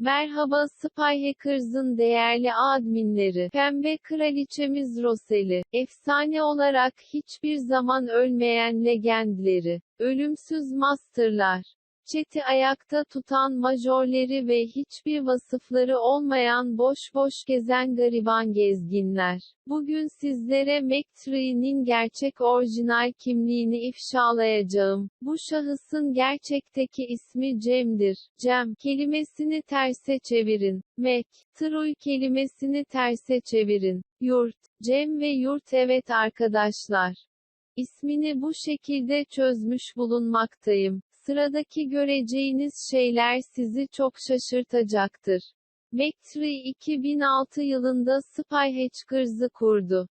Merhaba Spy Hackers'ın değerli adminleri. Pembe kraliçemiz Roseli, efsane olarak hiçbir zaman ölmeyen legendleri, ölümsüz masterlar, chat'i ayakta tutan majorleri ve hiçbir vasıfları olmayan boş boş gezen gariban gezginler. Bugün sizlere McTree'nin gerçek orijinal kimliğini ifşalayacağım. Bu şahısın gerçekteki ismi Cem'dir. Cem kelimesini terse çevirin. Mac, Troy kelimesini terse çevirin. Yurt, Cem ve yurt evet arkadaşlar. İsmini bu şekilde çözmüş bulunmaktayım. Sıradaki göreceğiniz şeyler sizi çok şaşırtacaktır. McTree 2006 yılında Spy Hackers'ı kurdu.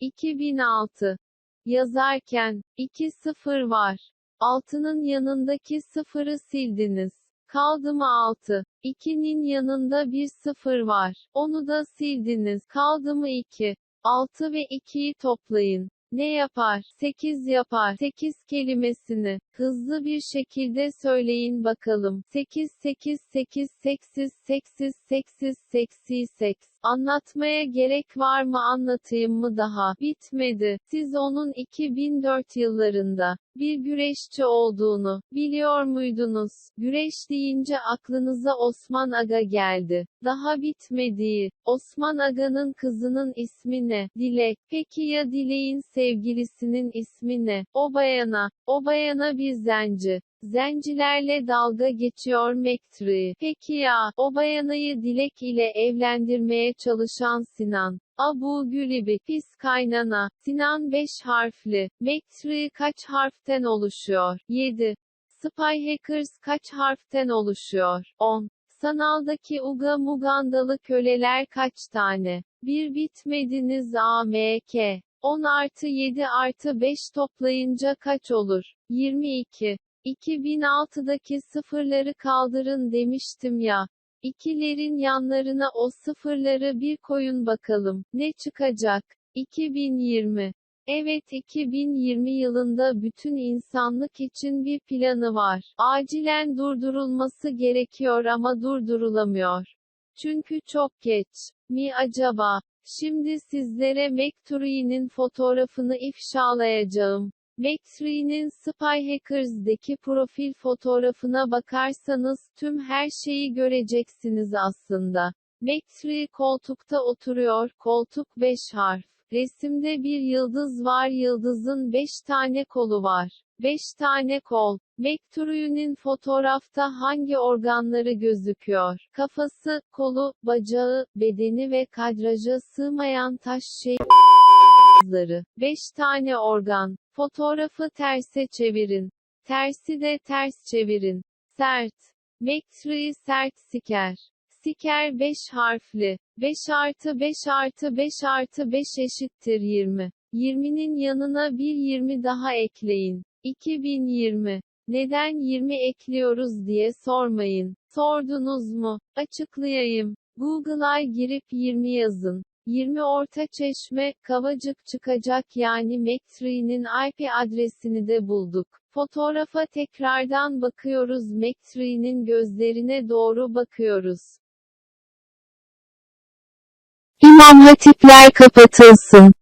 2006. Yazarken, 2-0 var. Altının yanındaki sıfırı sildiniz. Kaldı mı 6? 2'nin yanında bir sıfır var. Onu da sildiniz. Kaldı mı 2? 6 ve 2'yi toplayın. Ne yapar? 8 yapar. 8 kelimesini hızlı bir şekilde söyleyin bakalım. 8 8 8 8 8 8 8 8 Anlatmaya gerek var mı anlatayım mı daha? Bitmedi. Siz onun 2004 yıllarında bir güreşçi olduğunu biliyor muydunuz? Güreş deyince aklınıza Osman Aga geldi. Daha bitmediği. Osman Aga'nın kızının ismi ne? Dilek. Peki ya Dilek'in sevgilisinin ismi ne? O bayana. O bayana bir zenci. Zencilerle dalga geçiyor McTree. Peki ya, o bayanayı Dilek ile evlendirmeye çalışan Sinan. Abu Gülibi, pis kaynana. Sinan 5 harfli. McTree kaç harften oluşuyor? 7. Spy Hackers kaç harften oluşuyor? 10. Sanaldaki Uga Mugandalı köleler kaç tane? Bir bitmediniz AMK. 10 artı 7 artı 5 toplayınca kaç olur? 22. 2006'daki sıfırları kaldırın demiştim ya. İkilerin yanlarına o sıfırları bir koyun bakalım. Ne çıkacak? 2020. Evet 2020 yılında bütün insanlık için bir planı var. Acilen durdurulması gerekiyor ama durdurulamıyor. Çünkü çok geç. Mi acaba? Şimdi sizlere McTree'nin fotoğrafını ifşalayacağım. McTree'nin Spy Hackers'deki profil fotoğrafına bakarsanız tüm her şeyi göreceksiniz aslında. McTree koltukta oturuyor, koltuk 5 harf. Resimde bir yıldız var yıldızın 5 tane kolu var. 5 tane kol. McTree'nin fotoğrafta hangi organları gözüküyor? Kafası, kolu, bacağı, bedeni ve kadraja sığmayan taş şey bazıları. 5 tane organ. Fotoğrafı terse çevirin. Tersi de ters çevirin. Sert. McTree sert siker. Siker 5 harfli. 5 artı 5 artı 5 artı 5 eşittir 20. 20'nin yanına bir 20 daha ekleyin. 2020. Neden 20 ekliyoruz diye sormayın. Sordunuz mu? Açıklayayım. Google'a girip 20 yazın. 20 Orta Çeşme, Kavacık çıkacak yani McTree'nin IP adresini de bulduk. Fotoğrafa tekrardan bakıyoruz McTree'nin gözlerine doğru bakıyoruz. İmam hatipler kapatılsın.